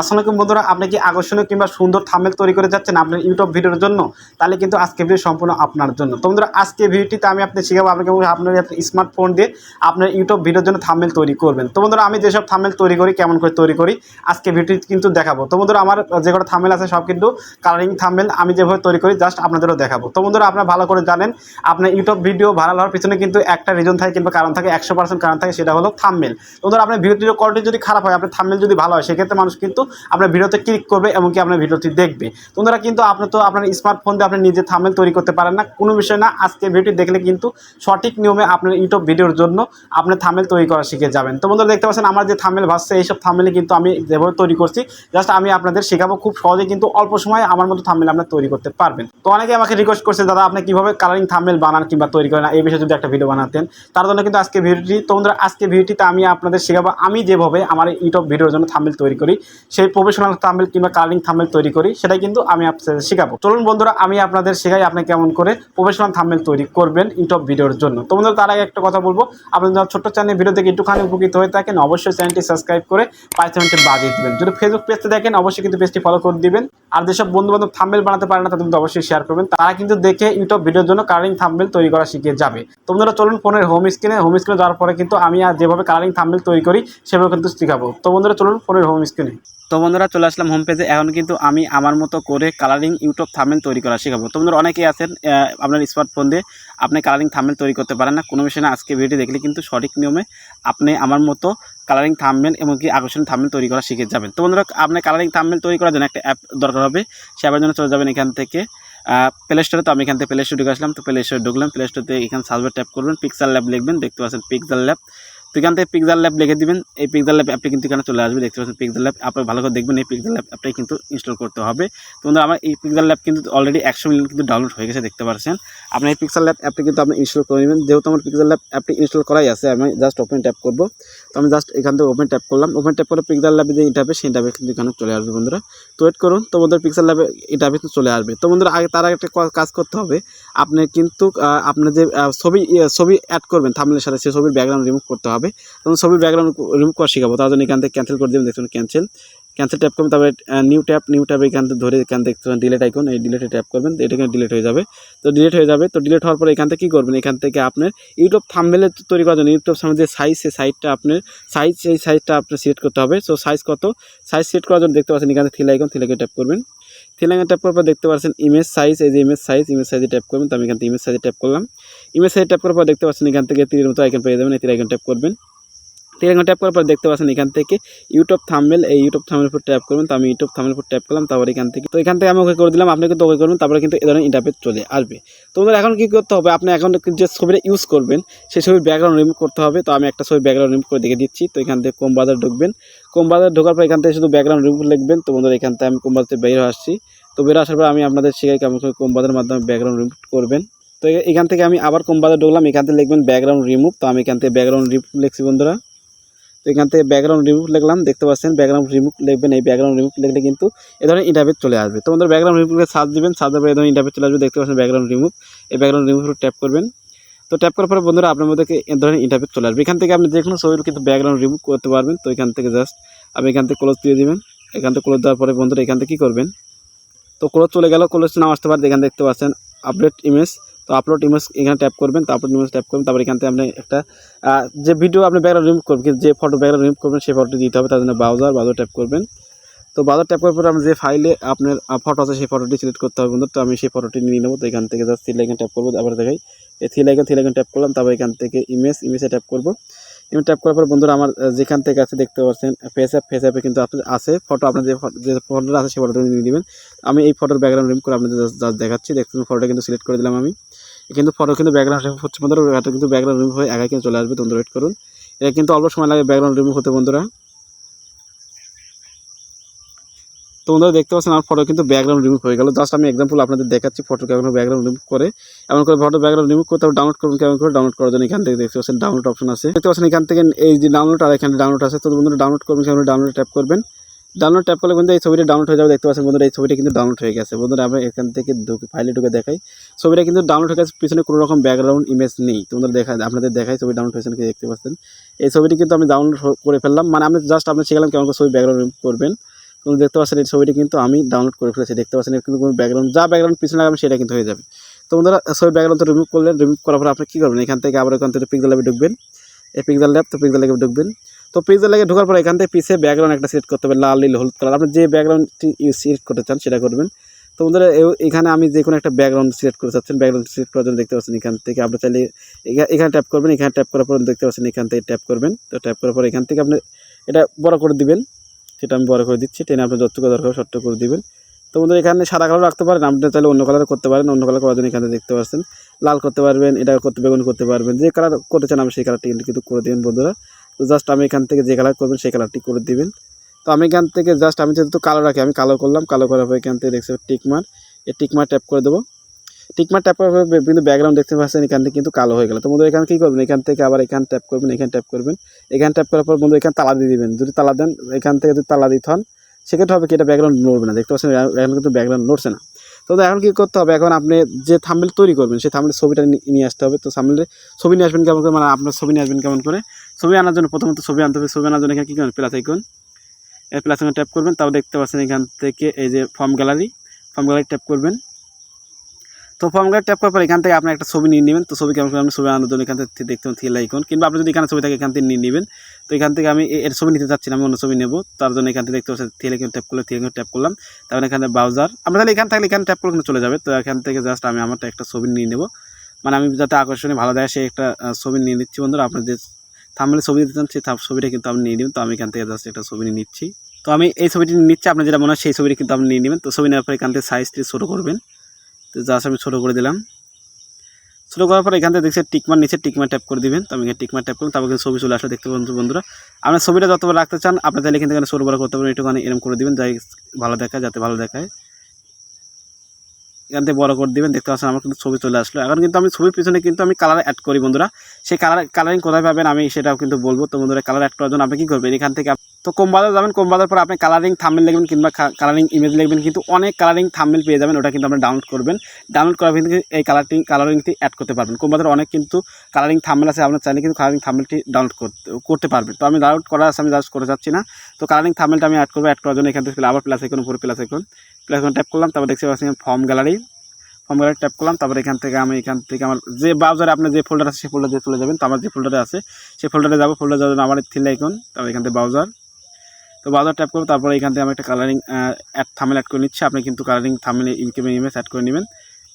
আসসালামু বন্ধুরা, আপনি কি আকর্ষণীয় কিংবা সুন্দর থামেল তৈরি করে যাচ্ছেন আপনার ইউটিউব ভিডিওর জন্য? তাহলে কিন্তু আজকে ভিডিও সম্পূর্ণ আপনার জন্য। তো বন্ধুরা, আজকে ভিডিওটিতে আমি আপনি শিখাবো আপনাকে আপনার স্মার্টফোন দিয়ে আপনার ইউটিউব ভিডিওর জন্য থামেল তৈরি করবেন। তো বন্ধুরা, আমি যেসব থামেল তৈরি করি, কেমন করে তৈরি করি, আজকে ভিডিওটি কিন্তু দেখাবো। তো বন্ধুরা, আমার যে কটা থামেল আছে সব কিন্তু কালারিং থামেল আমি যেভাবে তৈরি করি জাস্ট আপনাদেরও দেখাবো। তো বন্ধুরা, আপনারা ভালো করে জানেন, আপনার ইউটিউব ভিডিও ভাইরাল হওয়ার পিছনে কিন্তু একটা রিজন থাকে কিংবা কারণ থাকে, একশো পার্সেন্ট কারণ থাকে, সেটা হলো থামেল তো বন্ধুরা, আপনার ভিডিওটির কোয়ালিটি যদি খারাপ হয়, আপনার থামেল যদি ভালো হয়, সেক্ষেত্রে মানুষ কিন্তু আপনার ভিডিওতে ক্লিক করবে এমনকি আপনার ভিডিওটি দেখবে। তোমরা কিন্তু আপনি তো আপনার স্মার্টফোন দিয়ে আপনি নিজে থামেল তৈরি করতে পারেন না, কোনো বিষয় না। আজকে ভিডিওটি দেখলে কিন্তু সঠিক নিয়মে আপনার ইউটিউব ভিডিওর জন্য আপনি থামেল তৈরি করা শিখে যাবেন। তো বন্ধুরা দেখতে পাচ্ছেন আমার যে থামেল ভাসছে, এইসব থামেলে কিন্তু আমি যেভাবে তৈরি করছি জাস্ট আমি আপনাদের শেখাবো খুব সহজে কিন্তু অল্প সময়ে আমার মতো থামেল আপনার তৈরি করতে পারবেন। তো অনেকে আমাকে রিকোয়েস্ট করছে, দাদা, আপনি কীভাবে কালারিং থামেল বানান কিংবা তৈরি করেন? এই বিষয়ে যদি একটা ভিডিও বানাতেন, তার জন্য কিন্তু আজকে ভিডিওটি, তো বন্ধুরা আজকে ভিডিওটিতে আমি আপনাদের শেখাবো। আমি যেভাবে আমার ইউটিউব ভিডিওর জন্য থামেল তৈরি করি সেই প্রফেশনাল থামেল কিংবা কালারিং থামেল তৈরি করি, সেটাই কিন্তু আমি আপনাদের শেখাবো। চলুন বন্ধুরা, আমি আপনাদের শেখাই আপনি কেমন করে প্রফেশনাল থামেল তৈরি করবেন ইউটিউব ভিডিওর জন্য। তো বন্ধুরা, তার আগে একটা কথা বলব আপনাদের যারা ছোট্ট চ্যানেল ভিডিও থেকে একটুখানি উপকৃত হয়ে থাকেন, অবশ্যই চ্যানেলটি সাবস্ক্রাইব করে পাঁচ চ্যানেলটি বাজিয়ে দিবেন। যদি ফেসবুক পেজতে দেখেন, অবশ্যই কিন্তু পেজটি ফলো করে দিবেন। আর যেসব বন্ধু বান্ধব থাম্বেল বানাতে পারে না, তাদের কিন্তু অবশ্যই শেয়ার করবেন। তারা কিন্তু দেখে ইউটিউব ভিডিওর জন্য কালারিং থাম্বেল তৈরি করা শিখে যাবে। তোমরা চলুন ফোনের হোম স্ক্রিনে হোম স্ক্রিনে যাওয়ার পরে কিন্তু আমি আর যেভাবে কালারিং থাম্বেল তৈরি করি, সেভাবে কিন্তু শেখাবো। তো বন্ধুরা, চলুন ফোনের হোম স্ক্রিনে তো বন্ধুরা চলে আসলাম হোম পেজে এখন কিন্তু আমি আমার মতো করে কালারিং ইউটিউব থামেল তৈরি করা শেখাবো। তো বন্ধুরা অনেকেই আছেন আপনার স্মার্টফোন দিয়ে আপনি কালারিং থামেল তৈরি করতে পারেন না। কোনো বিষয় আজকে ভিডিও দেখলে কিন্তু সঠিক নিয়মে আপনি আমার মতো কালারিং থামমেল এমনকি আকর্ষণীয় থামমেল তৈরি করা শিখে যাবেন। তো বন্ধুরা আপনি কালারিং থামমেল তৈরি করার জন্য একটা অ্যাপ দরকার হবে। সে অ্যাপের জন্য চলে যাবেন এখান থেকে প্লে স্টোরে তো আমি এখান থেকে প্লে স্টোরে ঢুকে আসলাম। তো প্লে স্টোরে ঢুকলাম। প্লে স্টোরে এখানে সার্ভার ট্যাপ করবেন। পিক্সেল ল্যাব লিখবেন। দেখতে পাচ্ছেন পিক্সেল ল্যাব তো এখান থেকে পিক্সার ল্যাব লিখে দিবেন। এই পিকজার ল্যাব অ্যাপটি কিন্তু এখানে চলে আসবে। দেখতে পাচ্ছেন পিকজার ল্যাব আপনি ভালো করে দেখবেন। এই পিক্সার ল্যাব অ্যাপটাই কিন্তু ইনস্টল করতে হবে। তো বন্ধুরা, আমার এই পিকজার ল্যাব কিন্তু অলরেডি একশো মিলিয়ন কিন্তু ডাউনলোড হয়ে গেছে, দেখতে পাচ্ছেন। আপনি এই পিক্সার ল্যাব অ্যাপটি কিন্তু আপনি ইনস্টল করে নেবেন। যেহেতু আমার পিক্সার ল্যাব অ্যাপটি ইনস্টল করাই আছে, আমি জাস্ট ওপেন ট্যাপ করব। তো আমি জাস্ট এখান থেকে ওপেন ট্যাপ করলাম। ওপেন ট্যাপ করে পিক্সেল ল্যাবে যে ইন্টারভে সেই ইন্টারভে কিন্তু এখানে চলে আসবে বন্ধুরা। তো ওয়েট করুন তো বন্ধুরা পিক্সেল ল্যাবে ইন্টারভে কিন্তু চলে আসবে। তো বন্ধুরা আগে তার আগে একটা কাজ করতে হবে। আপনি কিন্তু আপনি আপনার যে ছবি ইয়ে, ছবি অ্যাড করবেন থামলের সাথে সেই ছবির ব্যাকগ্রাউন্ড রিমুভ করতে হবে। তখন ছবির ব্যাকগ্রাউন্ড রিমুভ করা শেখাবো। তার জন্য এখান থেকে ক্যান্সেল করে দেবেন দেখুন ক্যান্সেল ক্যান্সেল ট্যাপ করবেন, তারপরে নিউ ট্যাপ নিউ ট্যাপ এখান থেকে ধরে এখান থেকে ডিলেট আইকন এই ডিলেটে ট্যাপ করবেন এটা ডিলেট হয়ে যাবে। তো ডিলেট হয়ে যাবে, তো ডিলেট হওয়ার পরে এখান থেকে কী করবেন? এখান থেকে আপনার ইউটিউব থামবেলে তৈরি করার জন্য ইউটিউব সামনে যে সাইজ সেই সাইজটা আপনার সাইজ সেই সাইজটা আপনার সিলেক্ট করতে হবে। সো সাইজ কত? সাইজ সিলেক্ট করার জন্য দেখতে পাচ্ছেন এখানে থ্রি আইকন থ্রি ট্যাপ করবেন। থ্রি আইকন ট্যাপ করার পর দেখতে পাচ্ছেন ইমেজ সাইজ এই যে ইমেজ সাইজ ইমেজ সাইজে ট্যাপ করবেন, তো আমি এখান থেকে ইমেজ সাইজে ট্যাপ করলাম। ইমেজ সাইজ ট্যাপ করার পর দেখতে পাচ্ছেন এখান থেকে তীরের মতো আইকন পেয়ে যাবেন, এই তীর আইকন ট্যাপ করবেন। আইকন ট্যাপ করার পর দেখতে পাচ্ছেন এখান থেকে ইউটিউব থাম্বেল এই ইউটিউব থাম্বেল উপর ট্যাপ করবেন, তো আমি ইউটিউব থাম্বেল উপর ট্যাপ করলাম, তারপর এখান থেকে, তো এখান থেকে আমি ওকে করে দিলাম, আপনি কিন্তু ওকে করবেন, তারপরে কিন্তু এ ধরনের ইন্টারপেজ চলে আসবে। তো আমাদের এখন কী করতে হবে? আপনি এখন যে ছবিটা ইউজ করবেন, সেই ছবির ব্যাকগ্রাউন্ড রিমুভ করতে হবে। তো আমি একটা ছবি ব্যাকগ্রাউন্ড রিমুভ করে দেখে দিচ্ছি, তো এখান থেকে কম বাজার ঢুকবেন। কম বাজার ঢোকার পর এখান থেকে শুধু ব্যাকগ্রাউন্ড রিমুভ লিখবেন, তো বন্ধুরা, এখান থেকে আমি কম বাজারে বের আসছি। তো বের আসার পর আমি আপনাদের শেখাই কেমন করে কম বাজারের মাধ্যমে ব্যাকগ্রাউন্ড রিমুভ করবেন। তো এখান থেকে আমি আবার কম বাজার ঢুকলাম, এখান থেকে লিখবেন ব্যাকগ্রাউন্ড রিমুভ তো আমি এখান থেকে ব্যাকগ্রাউন্ড রিমুভ লিখছি বন্ধুরা। তো এখান থেকে ব্যাকগ্রাউন্ড রিমুভ লিখলাম, দেখতে পাচ্ছেন ব্যাকগ্রাউন্ড রিমুভ লিখবেন, এই ব্যাকগ্রাউন্ড রিমুভ লিখলে কিন্তু এ ধরনের ইন্টারভেট চলে আসবে। তো আমাদের ব্যাকগ্রাউন্ড রিমুভে সার্চ দেবেন সার্চ দেবে এই ধরনের ইন্টারভেট চলে আসবে, দেখতে পাচ্ছেন ব্যাকগ্রাউন্ড রিমুভ এই ব্যাকগ্রাউন্ড রিমুভ ট্যাপ করবেন। তো ট্যাপ করার পরে বন্ধুরা, আপনার মধ্যে এ ধরনের ইন্টারভেট চলে আসবে। এখান থেকে আপনি যে কোনো ছবির কিন্তু ব্যাকগ্রাউন্ড রিমুভ করতে পারবেন, তো এখান থেকে জাস্ট আপনি এখান থেকে ক্লোজ দিয়ে দিবেন। এখান থেকে ক্লোজ দেওয়ার পরে বন্ধুরা, এখান থেকে কী করবেন? তো ক্লোজ চলে গেল ক্লোজ নাম আসতে পারে, এখানে দেখতে পাচ্ছেন আপডেট ইমেজ তো আপলোড ইমেজ এখানে ট্যাপ করবেন তারপর ইমেজ ট্যাপ করবেন, তারপর এখান থেকে আপনি একটা যে ভিডিও আপনি ব্যাকগ্রাউন্ড রিমুভ করবেন যে ফটো ব্যাকগ্রাউন্ড রিমুভ করবেন, সেই ফটোটি দিতে হবে, তার জন্য ব্রাউজার ব্রাউজার ট্যাপ করবেন। তো ব্রাউজার ট্যাপ করার পরে আপনি যে ফাইলে আপনার ফটো আছে, সেই ফটোটি সিলেক্ট করতে হবে বন্ধু। তো আমি সেই ফটোটি নিয়ে নেব, তো এখান থেকে জাস্ট থ্রি লাইকন ট্যাপ করব আবার দেখাই। এই থ্রি লাইকন থ্রি লাইকন ট্যাপ করলাম, তারপর এখান থেকে ইমেজ ইমেজে ট্যাপ করব। ইমেজ ট্যাপ করার পর বন্ধুরা আমার যেখান থেকে আছে দেখতে পাচ্ছেন ফেস অ্যাপ ফেস অ্যাপে কিন্তু আপনার আছে ফটো আপনার যে যে ফটোটা আছে সেই ফটোটা নিয়ে দেবেন আমি এই ফটোর ব্যাকগ্রাউন্ড রিম করে আপনাদের জাস্ট দেখাচ্ছি। দেখতে ফটোটা কিন্তু সিলেক্ট করে দিলাম আমি। কিন্তু ফটো কিন্তু ব্যাকগ্রাউন্ড হচ্ছে বন্ধুরা কিন্তু ব্যাকগ্রাউন্ড রিমুভ হয়ে একাই কিন্তু চলে আসবে তোমরা ওয়েট করুন। এটা কিন্তু অল্প সময় লাগে ব্যাকগ্রাউন্ড রিমুভ হতে বন্ধুরা। তো বন্ধুরা দেখতে পাচ্ছেন আমার ফটো কিন্তু ব্যাকগ্রাউন্ড রিমুভ হয়ে গেল। জাস্ট আমি এক্সাম্পল আপনাদের দেখাচ্ছি ফটো কেমন ব্যাকগ্রাউন্ড রিমুভ করে। এমন করে ফটো ব্যাকগ্রাউন্ড রিমুভ করতে হবে ডাউনলোড করুন, কেমন করে ডাউনলোড করার জন্য এখান থেকে দেখতে পাচ্ছেন ডাউনলোড অপশন আছে। দেখতে পাচ্ছেন এখান থেকে এই যে ডাউনলোড আর এখানে ডাউনলোড আছে। তো বন্ধুরা ডাউনলোড করবেন কেমন ডাউনলোড ট্যাপ করবেন। ডাউনলোড ট্যাপ করলে কিন্তু এই ছবিটা ডাউনলোড হয়ে যাবে। দেখতে পাচ্ছেন বন্ধুরা এই ছবিটা কিন্তু ডাউনলোড হয়ে গেছে। বন্ধুরা আমরা এখান থেকে ফাইলে ঢুকে দেখাই। ছবিটা কিন্তু ডাউনলোড হয়ে গেছে, পিছনে কোনো রকম ব্যাকগ্রাউন্ড ইমেজ নেই। তোমাদের দেখা আপনাদের দেখাই ছবি ডাউনলোড হয়েছে দেখতে পাচ্ছেন। এই ছবিটি কিন্তু আমি ডাউনলোড করে ফেললাম। মানে আমি জাস্ট আপনি শিখালাম কেমন করে ছবি ব্যাকগ্রাউন্ড করবেন। তো দেখতে পাচ্ছেন এই ছবিটি কিন্তু আমি ডাউনলোড করে ফেলেছি। দেখতে পাচ্ছেন কিন্তু কোনো ব্যাকগ্রাউন্ড যা ব্যাকগ্রাউন্ড পিছনে লাগাবেন সেটা কিন্তু হয়ে যাবে। তো বন্ধুরা ছবি ব্যাকগ্রাউন্ড তো রিমুভ করলেন রিমুভ করার পর আপনি কী করবেন? এখান থেকে আবার এখান থেকে পিক্সেল ল্যাবে ঢুকবেন। এই পিক্সেল ল্যাব তো পিক্সেল ল্যাবে ঢুকবেন। তো পিক্সেল ল্যাবে ঢোকার পর এখান থেকে পিছিয়ে ব্যাকগ্রাউন্ড একটা সিলেক্ট করতে হবে, লাল, নীল, হলুদ কালার আপনি যে ব্যাকগ্রাউন্ডটি সিলেক্ট করতে চান সেটা করবেন। তো বন্ধুরা এখানে আমি যে কোনো একটা ব্যাকগ্রাউন্ড সিলেক্ট করতে চাচ্ছেন ব্যাকগ্রাউন্ড সিলেক্ট করার জন্য দেখতে পাচ্ছেন এখান থেকে আপনি চাইলে এখা- এখানে ট্যাপ করবেন, এখানে ট্যাপ করার পর দেখতে পাচ্ছেন এখান থেকে ট্যাপ করবেন। তো ট্যাপ করার পর এখান থেকে আপনি এটা বড় করে দিবেন। সেটা আমি বড় করে দিচ্ছি, টেনে আপনি যতটুকু দরকার ততটুকু করে দিবেন। তো বন্ধুরা, এখানে সাদা কালার রাখতে পারেন, আপনি চাইলে অন্য কালার করতে পারেন। অন্য কালার করার জন্য এখানে দেখতে পাচ্ছেন, লাল করতে পারবেন, এটা করতে, বেগুন করতে পারবেন, যে কালার করতে চান আমি সেই কালারটি কিন্তু করে দেবেন বন্ধুরা। তো জাস্ট আমি এখান থেকে যে কালার করবেন সেই কালারটি করে দিবেন। তো আমি এখান থেকে জাস্ট আমি যেহেতু কালো রাখি, আমি কালো করলাম কালো করার পর এখান থেকে দেখতে টিকমার, এই টিকমার ট্যাপ করে দেবো। টিকমার ট্যাপ করার কিন্তু ব্যাকগ্রাউন্ড দেখতে পাচ্ছেন, এখান থেকে কিন্তু কালো হয়ে গেল। তো বন্ধু এখানে কী করবেন? এখান থেকে আবার এখানে ট্যাপ করবেন, এখানে ট্যাপ করবেন। এখানে ট্যাপ করার পর বন্ধু এখানে তালা দিয়ে দিবেন। যদি তালা দেন, এখান থেকে যদি তালা দিতে হন, সেক্ষেত্রে হবে কি, এটা ব্যাকগ্রাউন্ড নড়বে না। দেখতে পাচ্ছেন এখন কিন্তু ব্যাকগ্রাউন্ড নড়ছে না। তো এখন কী করতে হবে? এখন আপনি যে থাম্বেল তৈরি করবেন, সেই থাম্বেল ছবিটা নিয়ে আসতে হবে। তো থাম্বেলে ছবি নিয়ে আসবেন কেমন করে? মানে আপনার ছবি নিয়ে আসবেন কেমন করে? ছবি আনার জন্য প্রথমত ছবি আনতে হবে। ছবি আনার জন্য এখানে কী করবেন? Plus icon plus icon tap করবেন। তাও দেখতে পাচ্ছেন এখান থেকে এই যে from gallery from gallery tap করবেন। তো ফর্ম গ্যালারি ট্যাপ করার পর এখান থেকে আপনি একটা ছবি নিয়ে নেবেন। তো ছবি কেমন আপনি ছবি আনার জন্য এখান থেকে দেখতে পাবেন থিয়েল আইকন কিংবা আপনি যদি এখানে ছবি থাকে, এখান থেকে নিয়ে নেবেন। তো এখান থেকে আমি এর ছবি নিতে চাচ্ছি না, আমি অন্য ছবি নেব। তার জন্য এখান থেকে দেখতে পাচ্ছেন থিয়েল আইকন ট্যাপ করলে থিয়েল ট্যাপ করলাম। তারপরে এখানে ব্রাউজার আমরা তাহলে এখান থাকলে এখানে ট্যাপ করলে চলে যাবে। তো এখান থেকে জাস্ট আমি আমার একটা ছবি নিয়ে নেব। মানে আমি যাতে আকর্ষণীয়, ভালো দেয় সেই একটা ছবি নিয়ে নিচ্ছি বন্ধুরা। আপনার যে থামলে ছবি দিতে চান সেই ছবিটা কিন্তু আপনি নিয়ে নেবেন। তো আমি এখান থেকে জাস্ট একটা ছবি নিয়ে নিচ্ছি। তো আমি এই ছবিটি নিচ্ছি। আপনার যেটা মনে হয়, সেই ছবিটি কিন্তু আপনি নিয়ে নেবেন। তো ছবি নেওয়ার পর এখান থেকে সাইজটি ছোটো করবেন। তো জাস্ট আমি ছোটো করে দিলাম। ছোটো করার পর এখান থেকে দেখছি টিকমার নিচে টিকমার ট্যাপ করে দিবেন। তো আমি এখানে টিকমার ট্যাপ করুন তারপর কিন্তু ছবি চলে আসলে দেখতে পাবেন বন্ধুরা। আপনার ছবিটা যতবার রাখতে চান আপনি তাহলে কিন্তু এখানে ছোটো বড় করতে পারেন, একটুখানি এরকম করে দিবেন, যাই ভালো দেখায়, যাতে ভালো দেখায়। এখান থেকে বড় করে দিবেন, দেখতে পাচ্ছেন আমার কিন্তু ছবি চলে আসলো। এখন কিন্তু আমি ছবির পিছনে কিন্তু আমি কালার অ্যাড করি বন্ধুরা। সেই কালার কালারিং কোথায় পাবেন আমি সেটাও কিন্তু বলব। তো বন্ধুরা কালার অ্যাড করার জন্য আপনি কী করবেন? এখান থেকে তো কম্বাদার যাবেন কম্বাদার পর আপনি কালারিং থাম্বেল লিখবেন কিংবা কালারিং ইমেজ লিখবেন কিন্তু অনেক কালারিং থাম্বেল পেয়ে যাবেন, ওটা কিন্তু আপনি ডাউনলোড করবেন। ডাউনলোড করার কিন্তু এই কালারটি কালারিংটি অ্যাড করতে পারবেন। কম্বাদার অনেক কিন্তু কালারিং থাম্বেল আছে, আপনার চাইলে কিন্তু কালারিং থাম্বেলটি ডাউনলোড করতে করতে পারবেন। তো আমি ডাউনলোড করার আছে, আমি জাস্ট করে যাচ্ছি না। তো কালারিং থাম্বেলটা আমি অ্যাড করব অ্যাড করার জন্য এখান থেকে আবার প্লাস আইকন উপরে প্লাস আইকন প্লাস এখন ট্যাপ করলাম, তারপর দেখতে পাচ্ছি from gallery from gallery tap করলাম, তারপর এখান থেকে আমি এখান থেকে আমার যে ব্রাউজারে আপনার যে ফোল্ডার আছে সেই ফোল্ডার দিয়ে চলে যাবেন। তো আমার যে ফোল্ডারে আছে সেই ফোল্ডারে যাব। ফোল্ডার যাওয়ার জন্য আমার থিল আইকন তারপর এখান থেকে ব্রাউজার তো ব্রাউজার ট্যাপ করব, তারপরে এখান থেকে আমি একটা কালারিং অ্যাড থামেল অ্যাড করে নিচ্ছি। আপনি কিন্তু কালারিং থামেল ইউকিমে ইমেজ অ্যাড করে নেবেন।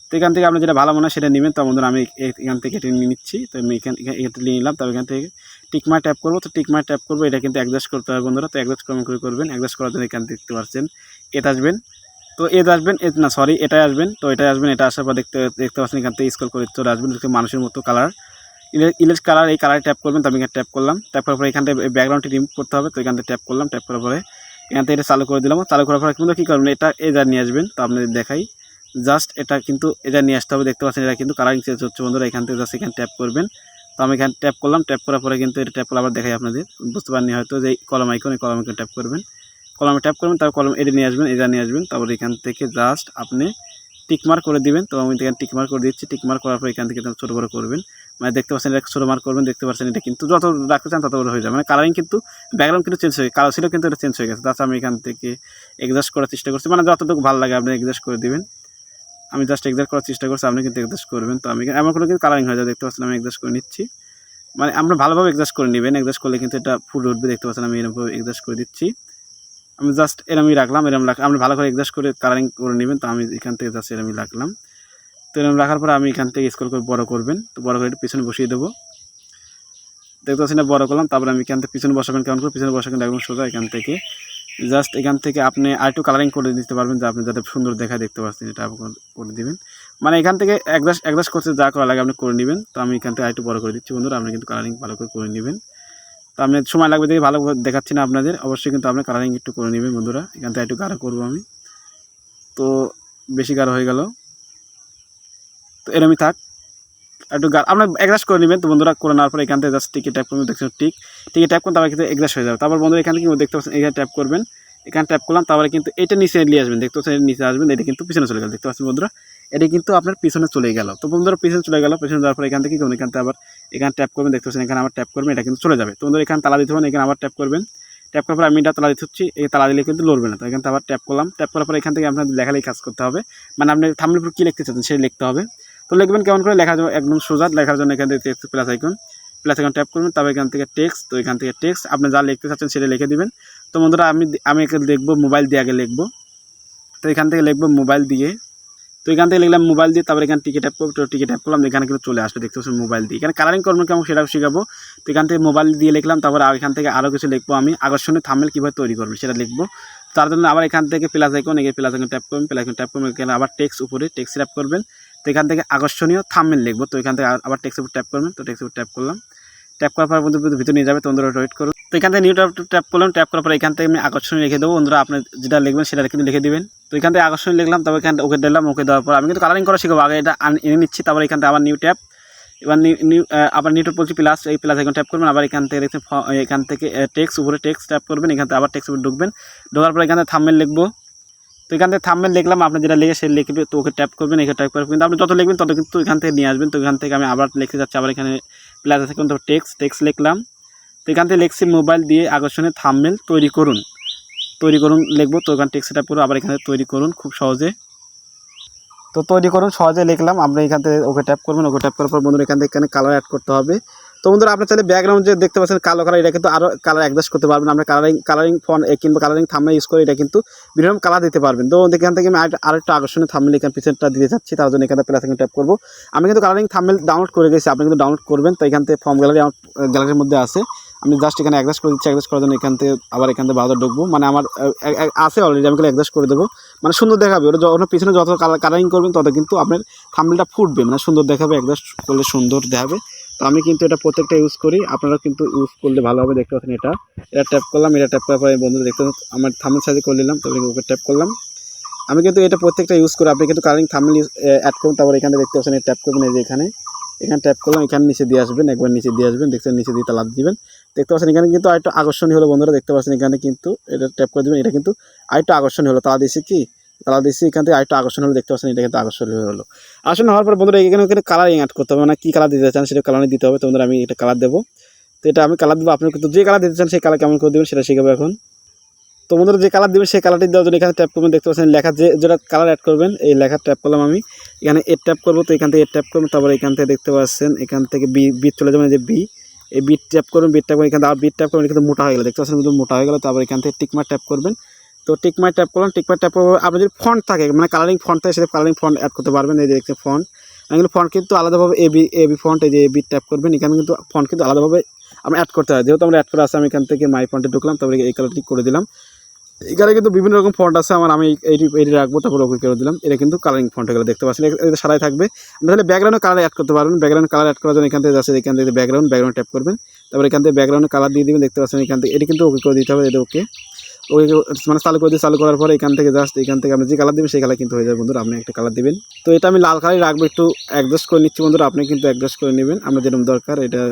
তো এখান থেকে আপনি যেটা ভালো মনে হয় সেটা নেবেন। তো বন্ধুরা, আমি এ- এখান থেকে এটা নিয়ে নিচ্ছি। তো আমি এখান এখান নিয়ে নিলাম। তারপর এখান থেকে টিকমার ট্যাপ করব। তো টিকমার ট্যাপ করব, এটা কিন্তু অ্যাডজাস্ট করতে হবে বন্ধুরা। তো অ্যাডজাস্ট কেমন করে করবেন। অ্যাডজাস্ট করার জন্য এখান দেখতে পাচ্ছেন এটা আসবেন। তো এদ আসবেন, এ, না সরি এটাই আসবেন। তো এটাই আসবেন এটা আসার পর দেখতে দেখতে পাচ্ছেন এখান থেকে স্কল করে চলে আসবেন। মানুষের মতো কালার ইলেক্ট কালার, এই কালারে ট্যাপ করবেন তো আমি এখানে ট্যাপ করলাম। ট্যাপ করার পরে এখান থেকে ব্যাকগ্রাউন্ডটি রিমুভ করতে হবে, তো এখান থেকে ট্যাপ করলাম ট্যাপ করার পরে এখান থেকে এটা চালু করে দিলাম। চালু করার পরে কিন্তু কী করবেন, এটা এজার নিয়ে আসবেন, তো আপনাদের দেখাই। জাস্ট এটা কিন্তু এটা নিয়ে আসতে হবে, দেখতে পাচ্ছেন, এটা কিন্তু কালারিং চেঞ্জ হচ্ছে বন্ধুরা, এখান থেকে জাস্ট এখানে ট্যাপ করবেন। তো আমি এখানে ট্যাপ করলাম ট্যাপ করার পরে কিন্তু এটা ট্যাপ করে আবার দেখাই আপনাদের। বুঝতে পারেননি হয়তো যে কলম আইকন এই কলম আইকন ট্যাপ করবেন। কলমে ট্যাপ করবেন, তারপর কলম এটা নিয়ে আসবেন এটা নিয়ে আসবেন, তারপর এখান থেকে জাস্ট আপনি টিকমার্ক করে দিবেন। তো আমি এখানে টিকমার্ক করে দিচ্ছি টিকমার্ক করার পর এখান থেকে ছোটো বড়ো করবেন। মানে দেখতে পাচ্ছেন এটা ছোটো মার্ক করবেন, দেখতে পাচ্ছেন এটা কিন্তু যত রাখতে চান তত বড় হয়ে যাবে। মানে কালারিং কিন্তু ব্যাকগ্রাউন্ড কিন্তু চেঞ্জ হয়ে কালার ছিল কিন্তু এটা চেঞ্জ হয়ে গেছে। তাছাড়া আমি এখান থেকে এক্সাস্ট করার চেষ্টা করছি। মানে যতটুকু ভালো লাগে আপনি এক্সাস্ট করে দিবেন। আমি জাস্ট এক্সাস্ট করার চেষ্টা করছি, আপনি কিন্তু এক্সাস্ট করবেন। তো আমি এমন কোনো কিন্তু কালারিং হয়ে যায় দেখতে পাচ্ছেন আমি এক্সাস্ট করে নিচ্ছি। মানে আমরা ভালোভাবে এক্সাস্ট করে নেবেন। এক্সাস্ট করলে কিন্তু এটা ফুল উঠবে, দেখতে পাচ্ছেন আমি এরকমভাবে এক্সাস্ট করে দিচ্ছি। আমি জাস্ট এরমই রাখলাম, এরম রাখ আপনি ভালো করে এক্সাস্ট করে কালারিং করে নেবেন, তো আমি এখান থেকে জাস্ট এরমই রাখলাম। তো এরম রাখার পরে আমি এখান থেকে স্কোর করে বড় করবেন। তো বড় করে একটু পিছনে বসিয়ে দেবো। দেখতে পাচ্ছি না, বড় করলাম। তারপরে আমি এখান থেকে পিছনে বসাবেন কেমন করে? পিছনে বসাবেন একদম সোজা এখান থেকে। জাস্ট এখান থেকে আপনি আরেকটু কালারিং করে দিতে পারবেন, যে আপনি যাতে সুন্দর দেখায় দেখতে পাচ্ছেন, এটা করে দিবেন। মানে এখান থেকে একদাস একদাস করতে যা করা লাগে আপনি করে নেবেন। তো আমি এখান থেকে আরেকটু বড় করে দিচ্ছি বন্ধুরা, আপনি কিন্তু কালারিং ভালো করে করে নেবেন। তো আপনি সময় লাগবে দেখে ভালো দেখাচ্ছি না আপনাদের, অবশ্যই কিন্তু আপনি কালারিং একটু করে নেবেন বন্ধুরা। এখান থেকে একটু গাঢ় করব আমি। তো বেশি গাঢ় হয়ে গেল। তো এরমই থাক। একটু গা আপনার এগ্রাস করে নেবেন। তো বন্ধুরা, করে নেওয়ার পর এখান থেকে জাস্ট টিকে ট্যাপ করবেন দেখছেন টিক টিকে ট্যাপ করুন, তারপরে কিন্তু এগ্রাস হয়ে যাবে। তারপর বন্ধুরা, এখান থেকে দেখতে পাচ্ছেন, এখানে ট্যাপ করবেন। এখানে ট্যাপ করলাম, তারপরে কিন্তু এটা নিচে নিয়ে আসবেন। দেখতে পাচ্ছেন নিচে আসবেন, এটা কিন্তু পিছনে চলে গেল। দেখতে পাচ্ছেন বন্ধুরা, এটা কিন্তু আপনার পিছনে চলে গেল। তো বন্ধুরা, পিছনে চলে গেল, পিছনে যাওয়ার পর এখান থেকে কি করবেন এখান থেকে আবার এখানে ট্যাপ করবেন। দেখতে পাচ্ছেন, এখানে আবার ট্যাপ করবেন, এটা কিন্তু চলে যাবে। তো বন্ধুরা, এখানে তালা দিতে হবে এখানে আবার ট্যাপ করবেন। ট্যাপ করার পর আমি এটা তালা দিতে হচ্ছি, এই তালা দিলে কিন্তু লড়বে না। তো এখান থেকে আবার ট্যাপ করলাম। ট্যাপ করার পর এখান থেকে আপনার লেখালেখি কাজ করতে হবে। মানে আপনি উপর কী লিখতে চাচ্ছেন সেই লিখতে হবে। তো লিখবেন কেমন করে? লেখা যাবে একদম সোজা লেখার জন্য এখান থেকে plus icon plus icon tap করবেন তারপর এখান থেকে টেক্সট তো এখান থেকে টেক্সট আপনি যা লিখতে চাচ্ছেন সেটা লিখে দিবেন। তো বন্ধুরা, আমি আমি লিখব মোবাইল দিয়ে আগে লিখব। তো এখান থেকে লিখব মোবাইল দিয়ে। তো এখান থেকে লিখলাম মোবাইল দিয়ে, তারপর এখানে টিকিট অ্যাপ করব। তো টিকিট অ্যাপ করলাম, এখানে কিন্তু চলে আসবে দেখতে পাচ্ছেন মোবাইল দিয়ে। এখানে কালারিং করবেন কেমন সেটাও শেখাবো। তো এখান থেকে মোবাইল দিয়ে লিখলাম, তারপর এখান থেকে আরও কিছু লিখব আমি। আকর্ষণীয় থামেল কীভাবে তৈরি করবেন সেটা লিখব। তার জন্য আবার এখান থেকে প্লাস আইকন এগিয়ে প্লাস আইকন ট্যাপ করবেন প্লাস আইকন ট্যাপ করবেন, এখানে আবার টেক্সট উপরে টেক্সট ট্যাপ করবেন। এখান থেকে আকর্ষণীয় থামেল লিখব তো এখান থেকে আবার টেক্সট উপর ট্যাপ করবেন তো টেক্সট উপর ট্যাপ করলাম ট্যাপ করার পর বন্ধু ভিতরে নিয়ে যাবে তোমরা ওয়েট করুন তো এখান থেকে নিউ ট্যাপ ট্যাপ করলাম ট্যাপ করার পর এখান থেকে আমি আকর্ষণীয় লিখে দেবো বন্ধুরা আপনি যেটা লিখবেন সেটা কিন্তু লিখে দেবেন তো এখান থেকে আকর্ষণীয় লিখলাম তারপর এখান ওকে দিলাম ওকে দেওয়ার পর আমি কিন্তু কালারিং করা শিখব আগে এটা এনে নিচ্ছি তারপর এখান থেকে আবার নিউ ট্যাপ এবার নিউ আবার নিউ ট্যাপ বলছি প্লাস এই প্লাস এখন ট্যাপ করবেন আবার এখান থেকে এখান থেকে টেক্সট উপরে টেক্সট ট্যাপ করবেন এখান থেকে আবার টেক্সট উপরে ঢুকবেন ঢোকার পর এখান থেকে থামমেল লিখব তো এখান থেকে থামমেল লিখলাম আপনি যেটা লিখে সে লিখবে তো ওকে ট্যাপ করবেন, এখানে ট্যাপ করবেন কিন্তু আপনি যত লিখবেন তত কিন্তু এখান থেকে নিয়ে আসবেন। তো এখান থেকে আমি আবার লিখতে যাচ্ছি, আবার এখানে প্লাস আছে কিন্তু টেক্সট টেক্সট লিখলাম। তো এখান থেকে লিখছি মোবাইল দিয়ে আকর্ষণীয় থামমেল তৈরি করুন। তৈরি করুন, লিখব, তো এখানে টেক্সটটা পুরো আবার এখানে তৈরি করুন খুব সহজে। তো তৈরি করুন, সহজে লিখলাম আপনি এখান থেকে ওকে ট্যাপ করবেন, ওকে ট্যাপ করার পর বন্ধুরা এখান থেকে এখানে কালার অ্যাড করতে হবে। তো বন্ধুরা, আপনার চাইলে ব্যাকগ্রাউন্ড যে দেখতে পাচ্ছেন, কালো কালার এটা কিন্তু আরও কালার অ্যাডজাস্ট করতে পারবেন। আমরা কালারিং কালারিং ফোন কিংবা কালারিং থামে ইউজ করে এটা কিন্তু বিভিন্ন কালার দিতে পারবেন। তো এখান থেকে আমি আর একটু আকর্ষণীয় থামমেল এখানে পিছনটা দিতে চাচ্ছি তার জন্য এখানে প্লাস ট্যাপ করব। আমি কিন্তু কালারিং থামমেল ডাউনলোড করে গেছি, আপনি কিন্তু ডাউনলোড করবেন। তো এখান থেকে ফর্ম গ্যালারি গ্যালারির মধ্যে আছে। আমি জাস্ট এখানে অ্যাডজাস্ট করে দিচ্ছি অ্যাডজাস্ট করার জন্য এখান থেকে আবার এখান থেকে বাজার ঢুকবো। মানে আমার আছে অলরেডি আমি অ্যাডজাস্ট করে দেবো। মানে সুন্দর দেখাবে, ওটা যখন পিছনে যত কালারিং করবেন, তত কিন্তু আপনার থাম্বেলটা ফুটবে। মানে সুন্দর দেখাবে অ্যাডজাস্ট করলে সুন্দর দেখাবে। তো আমি কিন্তু এটা প্রত্যেকটা ইউজ করি। আপনারা কিন্তু ইউজ করলে ভালো হবে, দেখতে পাচ্ছেন এটা। এটা ট্যাপ করলাম, এটা ট্যাপ করার পরে বন্ধুরা দেখতে আমার থামেল সাইজে করে নিলাম, তারপরে ওকে ট্যাপ করলাম। আমি কিন্তু এটা প্রত্যেকটা ইউজ করি। আপনি কিন্তু কারেন্ট থামেল অ্যাড করুন, তারপর এখানে দেখতে পাচ্ছেন ট্যাপ করবেন, এই যে এখানে। এখানে ট্যাপ করলাম, এখানে নিচে দিয়ে আসবেন, একবার নিচে দিয়ে আসবেন দেখছেন নিচে দিয়ে তালাদ দিবেন। দেখতে পাচ্ছেন, এখানে কিন্তু আরেকটু আকর্ষণীয় হলো বন্ধুরা, দেখতে পাচ্ছেন, এখানে কিন্তু এটা ট্যাপ করে দেবেন, এটা কিন্তু আরেকটু আকর্ষণীয় হলো। তালা দিয়েছি কি? তালা দিয়েছি এখান থেকে আরেকটু আকর্ষণ হলো, দেখতে পাচ্ছেন এটা কিন্তু আকর্ষণীয় হলো আসলে হওয়ার পর বন্ধুরা, এখানে এখানে কালারিং অ্যাড করতে হবে মানে কী কালার দিতে চান সেটা কালার দিতে হবে। তো বন্ধুরা, আমি এটা কালার দেবো। তো এটা আমি কালার দেবো আপনি কিন্তু যে কালার দিতে চান সেই কালার কেমন করে দেবেন সেটা শিখাবো এখন। তো বন্ধুরা, যে কালার দেবেন সেই কালারটি দেওয়ার জন্য এখানে ট্যাপ করবেন, দেখতে পাচ্ছেন লেখা যে, যেটা কালার অ্যাড করবেন, এই লেখা ট্যাপ করলাম আমি। এখানে এর ট্যাপ করব, তো এখান থেকে এর ট্যাপ করবেন তারপরে এখান থেকে দেখতে পাচ্ছেন, এখান থেকে বি বিট চলে যাবেন যে বি এই বিট ট্যাপ করবেন বিট ট্যাপ করবেন, এখান থেকে আবার বিট ট্যাপ করবেন কিন্তু মোটা হয়ে গেলো, দেখতে পাচ্ছেন, কিন্তু মোটা হয়ে গেলো, তারপর এখান থেকে টিকমার ট্যাপ করবেন। তো টিকমার ট্যাপ করলাম টিকমার ট্যাপ করব আপনার যদি ফন্ট থাকে মানে কালারিং ফন্ট থাকে, সেটা কালারিং ফন্ট অ্যাড করতে পারবেন, এই যে দেখতে ফন্ট এগুলো ফন্ট কিন্তু আলাদাভাবে এবি এবি ফন্ট এই যে এবি ট্যাপ করবেন, এখানে কিন্তু ফন্ট কিন্তু আলাদাভাবে আমরা অ্যাড করতে হয়। যেহেতু আমরা অ্যাড করে আসছি আমি এখান থেকে মাই ফন্টে ঢুকলাম, তারপরে এই কালারটি করে দিলাম। এখানে কিন্তু বিভিন্ন রকম ফন্ট আছে, আমার, আমি এইটি এইটি রাখব, তারপর ওকে করে দিলাম। এটা কিন্তু কালারিং ফন্ট এগুলো দেখতে পাচ্ছেন, এটা সারাই থাকবে। আপনি তাহলে ব্যাকগ্রাউন্ডে কালার অ্যাড করতে পারবেন। ব্যাকগ্রাউন্ড কালার অ্যাড করার জন্য এখান থেকে যাচ্ছে এখান থেকে ব্যাকগ্রাউন্ড ব্যাকগ্রাউন্ড ট্যাপ করবেন। তারপর এখান থেকে ব্যাকগ্রাউন্ডে কালার দিয়ে দিবেন, দেখতে পাচ্ছেন এখান থেকে এটা কিন্তু ওকে করে দিতে হবে, এটা ওকে। ওকে মানে চালু করে দিয়ে চালু করার পরে এখান থেকে জাস্ট এখান থেকে আপনি যে কালার দেবেন, সেই কালার কিন্তু হয়ে যাবে বন্ধুরা, আপনি একটা কালার দিবেন। তো এটা আমি লাল কালারই রাখব, একটু অ্যাডজাস্ট করে নিচ্ছি বন্ধুরা, আপনি কিন্তু অ্যাডজাস্ট করে নেবেন, আপনার যেরকম দরকার, এটা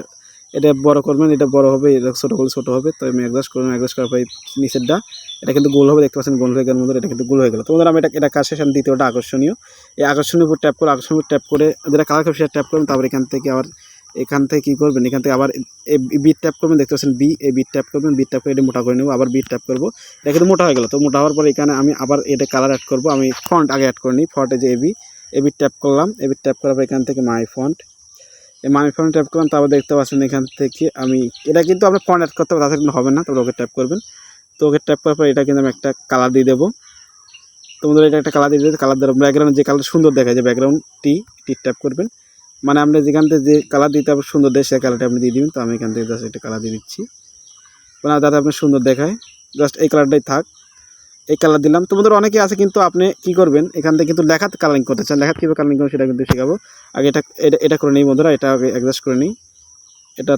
এটা বড় করবেন, এটা বড় হবে, এটা ছোটো করলে ছোটো হবে, তো আমি অ্যাডজাস্ট করবেন অ্যাডজাস্ট করার পর নিচেরটা, এটা কিন্তু গোল হবে, দেখতে পাচ্ছেন গোল হয়ে গেল বন্ধুরা, এটা কিন্তু গোল হয়ে গেল। বন্ধুরা, আমি এটা এটা কাজ শেষ দ্বিতীয়টা আকর্ষণীয়। এই আকর্ষণীয় উপর ট্যাপ করে আকর্ষণীয় ট্যাপ করে, যেটা কালার ট্যাপ করবেন, তারপর এখান থেকে আবার এখান থেকে কী করবেন? এখান থেকে আবার বিট ট্যাপ করবেন, দেখতে পাচ্ছেন বি এই বিট ট্যাপ করবেন, বিট ট্যাপ করে এটা মোটা করে নেব, আবার বিট ট্যাপ করব। এটা কিন্তু মোটা হয়ে গেল, তো মোটা হওয়ার পর এখানে আমি আবার এটা কালার অ্যাড করব, আমি ফন্ট আগে অ্যাড করে নিই ফন্টে যে এবি এবি ট্যাপ করলাম এবি ট্যাপ করার পর এখান থেকে মাই ফন্ট এই মাই ফন্ট ট্যাপ করলাম, তারপর দেখতে পাচ্ছেন এখান থেকে আমি, এটা কিন্তু আপনি ফন্ট অ্যাড করতে হবে তাতে কিন্তু হবে না, তারপর ওকে ট্যাপ করবেন। তো ওকে ট্যাপ করার পর এটা কিন্তু আমি একটা কালার দিয়ে দেবো। তোমাদের এটা একটা কালার দিয়ে দেবে কালার দেওয়ার ব্যাকগ্রাউন্ড যে কালার সুন্দর দেখা যায় ব্যাকগ্রাউন্ড টি টি ট্যাপ করবেন। মানে আপনি যেখান থেকে যে কালার দিতে হবে সুন্দর দেয় সেই কালারটা আপনি দিয়ে দিবেন, তো আমি এখান থেকে জাস্ট একটা কালার দিয়ে দিচ্ছি। মানে যাতে আপনি সুন্দর দেখায়। জাস্ট এই কালারটাই থাক। এই কালার দিলাম। তো বন্ধুরা অনেকে আছে কিন্তু আপনি কি করবেন, এখান থেকে কিন্তু লেখাতে কালারিং করতে চান। লেখাতে কীভাবে কালারিং করবেন সেটা কিন্তু শেখাবো। আগে এটা এটা এটা করে নিই বন্ধুরা, এটা আগে অ্যাডজাস্ট করে নিই। এটা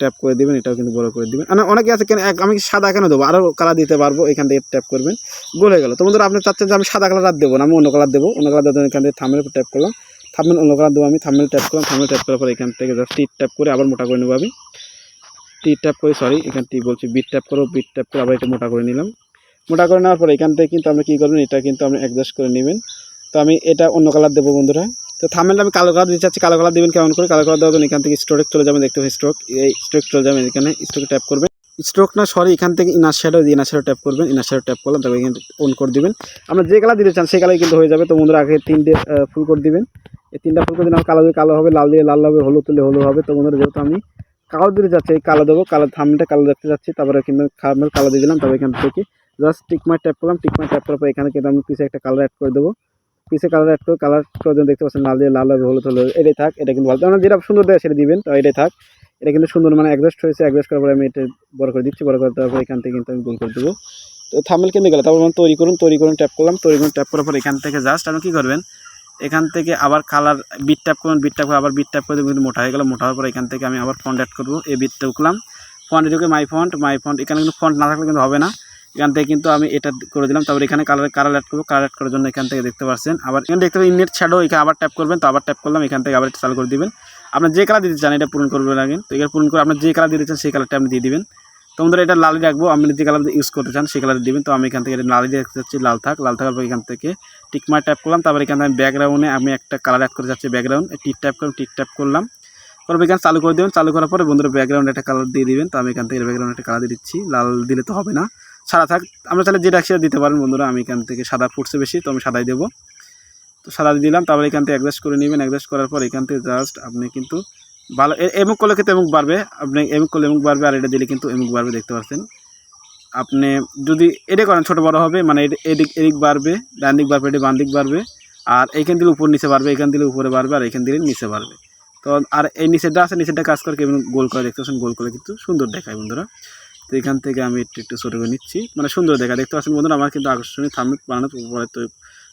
ট্যাপ করে দিবেন, এটাও কিন্তু বড় করে দিবেন। মানে অনেকে আছে কেন আমি সাদা কেন দেবো? আরও কালার দিতে পারব, এখান থেকে ট্যাপ করবেন। গোল গেল। তো বন্ধুরা আপনি চাচ্ছেন যে আমি সাদা কালার আর দেবো না, আমি অন্য কালার দেবো। অন্য কালার জন্য এখান থেকে থামের ট্যাপ করলাম। থামেল অন্য কালার দেবো আমি। থামেল ট্যাপ করলাম থামেল ট্যাপ করার পর এখান থেকে জাস্ট টি ট্যাপ করে আবার মোটা করে নেব আমি। টি ট্যাপ করে সরি এখান টি বলছি বিট ট্যাপ করো বিট ট্যাপ করে আবার এটা মোটা করে নিলাম। মোটা করে নেওয়ার পর এখান থেকে কিন্তু আপনি কী করবেন, এটা কিন্তু আপনি অ্যাডজাস্ট করে নেবেন। তো আমি এটা অন্য কালার দেবো বন্ধুরা। তো থামেলটা আমি কালো কালার দিতে চাচ্ছি, কালো কালার দেবেন কেমন করে? কালো কালার জন্য এখান থেকে স্টোরেজ চলে যাবেন, দেখতে পাবেন স্ট্রোক এই স্ট্রোক চলে যাবেন এখানে স্ট্রোকে ট্যাপ করবেন। স্ট্রোক না সরি এখান থেকে ইনার দিয়ে ইনার শ্যাডো ট্যাপ করবেন ইনার শ্যাডো ট্যাপ করলাম তারপর এখানে অন করে দিবেন। আমরা যে কালার দিতে চান, সেই কালার কিন্তু হয়ে যাবে। তো বন্ধুরা, আগে তিনটে ফুল করে দিবেন। এই তিনটা ফুল করে দিন কালো দিয়ে কালো হবে, লাল দিয়ে লাল হবে, হলুদ তুলে হলুদ হবে। তো বন্ধুরা, যেহেতু আমি কালো দিতে যাচ্ছি এই কালো দেবো কালো থামটা কালো দেখতে যাচ্ছি তারপরে কিন্তু খামের কালো দিয়ে দিলাম, তারপর এখান থেকে জাস্ট টিকমার ট্যাপ করলাম টিকমার ট্যাপ করার পর এখানে কিন্তু আমি পিছে একটা কালার অ্যাড করে দেবো। পিছে কালার অ্যাড করে কালার করে দেখতে পাচ্ছেন, লাল দিয়ে লাল হবে, হলুদ হলুদ এটাই থাক, এটা কিন্তু ভালো। মানে যেটা সুন্দর দেয়, সেটা দিবেন, তো এটাই থাক। এটা কিন্তু সুন্দর মানে অ্যাডজাস্ট হয়েছে অ্যাডজাস্ট করার পরে আমি এটা বড় করে দিচ্ছি, বড় করে দেওয়ার পর এখান থেকে কিন্তু আমি গোল করে দেবো। তো থামেল কিনতে গেলে? তারপর তৈরি করুন তৈরি করুন ট্যাপ করলাম, তৈরি করুন ট্যাপ করার পর এখান থেকে জাস্ট আপনি কী করবেন, এখান থেকে আবার কালার বিট ট্যাপ করবেন বিট ট্যাপ করে আবার বিট ট্যাপ করে দেবেন কিন্তু মোটা হয়ে গেল, মোটা হওয়ার পর এখান থেকে আমি আবার ফন্ট অ্যাড করব, এই বিটটা উঠলাম। ফন্ট ঢুকে মাই ফন্ট মাই ফন্ট এখানে কিন্তু ফন্ট না থাকলে কিন্তু হবে না। এখান থেকে কিন্তু আমি এটা করে দিলাম, তারপর এখানে কালার কালার অ্যাড করব কালার অ্যাড করার জন্য এখান থেকে দেখতে পাচ্ছেন আবার এখানে দেখতে পাবেন ইনেট শ্যাডো এখানে আবার ট্যাপ করবেন, তো আবার ট্যাপ করলাম, এখান থেকে আবার চালু করে দিবেন। আপনার যে কালার দিতে চান, এটা পূরণ করবেন আগে। তো এটা পূরণ করে আপনার যে কালার দিতে চান, সেই কালারটা আপনি দিয়ে দিবেন। তো আমাদের এটা লাল রাখব আপনি যে কালার ইউজ করতে চান, সেই কালার দিবেন। তো আমি এখান থেকে এটা লাল দিয়ে রাখতে চাচ্ছি, লাল থাক। লাল থাকার পর এখান থেকে টিকমার ট্যাপ করলাম। তারপর এখান আমি ব্যাকগ্রাউন্ডে আমি একটা কালার অ্যাড করে যাচ্ছি ব্যাকগ্রাউন্ড টিক ট্যাপ করলাম, টিক ট্যাপ করলাম। তারপর এখানে চালু করে দেবেন। চালু করার পরে বন্ধুরা ব্যাকগ্রাউন্ডে একটা কালার দিয়ে দিবেন। তো আমি এখান থেকে ব্যাকগ্রাউন্ডে একটা কালার দিয়ে দিচ্ছি। লাল দিলে তো হবে না। সাদা থাক। আমরা তাহলে যেটা সেটা দিতে পারেন বন্ধুরা। আমি এখান থেকে সাদা ফুটছে বেশি, তো আমি সাদাই দেবো। তো সাদা দিলাম, তারপর এখান থেকে অ্যাডজাস্ট করে নেবেন। অ্যাডজাস্ট করার পর এখান থেকে জাস্ট আপনি কিন্তু ভালো এমুক করলে কিন্তু এমুক বাড়বে, আপনি এমুক করলে এমুক বাড়বে, আর এটা দিলে কিন্তু এমুক বাড়বে, দেখতে পাচ্ছেন আপনি যদি এটা করেন, ছোটো বড় হবে মানে এদি- এদিক এদিক বাড়বে, ডান দিক বাড়বে এটি বাম দিক বাড়বে, আর এইখান দিলে উপর নিচে বাড়বে, এখান দিলে উপরে বাড়বে, আর এখান দিলে নিচে বাড়বে। তো আর এই নিচেরটা আছে, নিচেরটা কাজ করে কেমন গোল করে, দেখতে পাচ্ছেন, গোল করে কিন্তু সুন্দর দেখায় বন্ধুরা। তো এখান থেকে আমি একটু একটু ছোটো করে নিচ্ছি মানে সুন্দর দেখা দেখতে পাচ্ছেন বন্ধুরা, আমার কিন্তু আকর্ষণীয় থামে বানানো পরে তো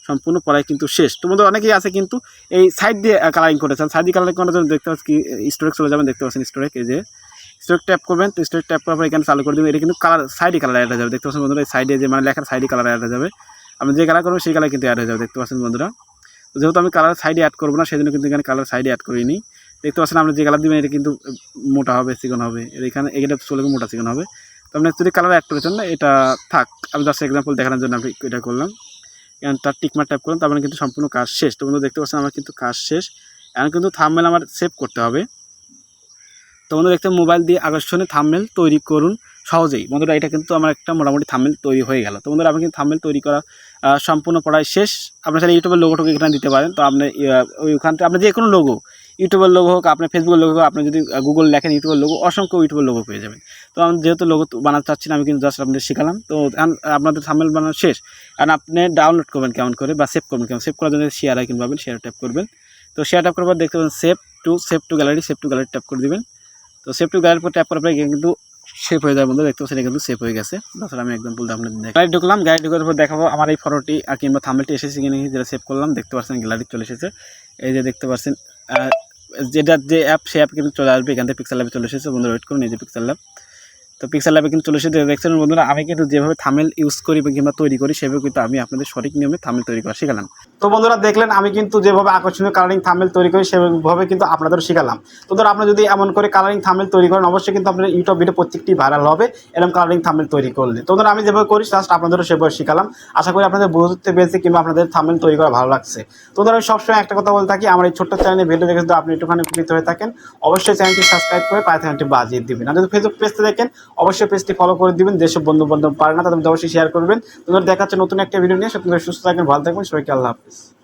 সম্পূর্ণ পড়াই কিন্তু শেষ। তোমাদের অনেকেই আছে কিন্তু এই সাইড দিয়ে কালারিং করেছেন। সাইড দিয়ে কালারিং করার জন্য দেখতে পাচ্ছি কি স্টোরেক চলে যাবেন, দেখতে পাচ্ছেন স্টোরেক এই যে স্টোরেক ট্যাপ করবেন, তো স্টোরেক ট্যাপ করার পর এখানে চালু করে দেবেন। এটা কিন্তু কালার সাইডে কালার অ্যাড হয়ে যাবে, দেখতে পাচ্ছেন বন্ধুরা, এই সাইডে যে মানে লেখার সাইডে কালার অ্যাড হয়ে যাবে। আমি যে কালার করব সেই কালার কিন্তু অ্যাড হয়ে যাবে, দেখতে পাচ্ছেন বন্ধুরা। যেহেতু আমি কালার সাইডে অ্যাড করব না সেই জন্য কিন্তু এখানে কালার সাইডে অ্যাড করিনি। দেখতে পাচ্ছেন আপনি যে কালার দিবেন, এটা কিন্তু মোটা হবে, চিকন হবে। এখানে এটা চলে মোটা চিকন হবে। তো আপনি যদি কালার অ্যাড করেছেন না এটা থাক, আমি জাস্ট এক্সাম্পল দেখানোর জন্য আমি এটা করলাম। তার টিকমার ট্যাপ করলাম তারপরে কিন্তু সম্পূর্ণ কাজ শেষ। তো বন্ধু দেখতে পাচ্ছেন আমার কিন্তু কাজ শেষ। এখন কিন্তু থামমেল আমার সেভ করতে হবে। তো বন্ধু দেখতে মোবাইল দিয়ে আকর্ষণে থামমেল তৈরি করুন সহজেই। বন্ধুরা এটা কিন্তু আমার একটা মোটামুটি থামমেল তৈরি হয়ে গেল। তো বন্ধুরা আমি কিন্তু থামমেল তৈরি করা সম্পূর্ণ পড়ায় শেষ। আপনার চাইলে ইউটিউবের লোগোটুকু এখানে দিতে পারেন। তো আপনি আহ, ওই ওখান থেকে আপনার যে কোনো লোগো ইউটিউবের লোগো হোক, আপনার ফেসবুকের লোগো হোক, আপনি যদি গুগল লেখেন ইউটিউবের লোগো অসংখ্য ইউটিউবের লোগো পেয়ে যাবেন। তো আমি যেহেতু লোগো বানাতে চাচ্ছি না, আমি কিন্তু জাস্ট আপনাদের শেখালাম। তো আপনাদের থামমেল বানানো শেষ। আর আপনি ডাউনলোড করবেন কেমন করে, বা সেভ করবেন কেমন। সেভ করার জন্য শেয়ার আইকন পাবেন শেয়ার ট্যাপ করবেন। তো শেয়ার ট্যাপ করার পর দেখতে পাবেন save to save to gallery save to gallery tap করে দিবেন। তো সেভ টু গ্যালারির পর ট্যাপ করার পর কিন্তু সেভ হয়ে যাবে বন্ধু দেখতে পাচ্ছেন কিন্তু সেভ হয়ে গেছে। তাছাড়া আমি একদম বলতে আপনাদের গ্যালারি ঢুকলাম গ্যালারি ঢুকার পর দেখাবো আমার এই ফটোটি আর কিংবা থামেলটি এসেছে কিনা যেটা সেভ করলাম, দেখতে পাচ্ছেন গ্যালারি চলে এসেছে। এই যে দেখতে পাচ্ছেন যেটা যে অ্যাপ সে অ্যাপ কিন্তু চলে আসবে। এখান থেকে পিক্সেল ল্যাবে চলে এসেছে। বন্ধুরা ওয়েট করুন, এই যে পিক্সেল ল্যাব তো পিক্সেল ল্যাবে কিন্তু চলে এসেছে। দেখছেন বন্ধুরা, আমি কিন্তু যেভাবে থামেল ইউজ করি বা কিংবা তৈরি করি, সেভাবে কিন্তু আমি আপনাদের সঠিক নিয়মে থামেল তৈরি করা শেখালাম। তো বন্ধুরা দেখলেন, আমি কিন্তু যেভাবে আকর্ষণীয় কালারিং থামেল তৈরি করি, সেভাবে কিন্তু আপনাদের শিখালাম। তো ধরো আপনি যদি এমন করে কালারিং থামেল তৈরি করেন, অবশ্যই কিন্তু আপনার ইউটিউব ভিডিও প্রত্যেকটি ভাইরাল হবে, এরকম কালারিং থামেল তৈরি করলে। তো ধরো আমি যেভাবে করি জাস্ট আপনাদেরও সেভাবে শিখালাম। আশা করি আপনাদের বুঝতে পেরেছি কিংবা আপনাদের থামেল তৈরি করা ভালো লাগছে। তো ধরো আমি সবসময় একটা কথা বলে থাকি, আমার এই ছোট্ট চ্যানেলে ভিডিও দেখে যদি আপনি একটুখানি উপকৃত হয়ে থাকেন, অবশ্যই চ্যানেলটি সাবস্ক্রাইব করে পায়ে চ্যানেলটি বাজিয়ে দিবেন। আর যদি ফেসবুক পেজতে দেখেন, অবশ্যই পেজটি ফলো করে দিবেন যেসব বন্ধু বান্ধব পারে না, তাদের অবশ্যই শেয়ার করবেন। তোমাদের দেখাচ্ছে নতুন একটা ভিডিও নিয়ে সুস্থ থাকবেন, ভালো থাকবেন, সবাইকে আল্লাহ হাফিজ। Deus.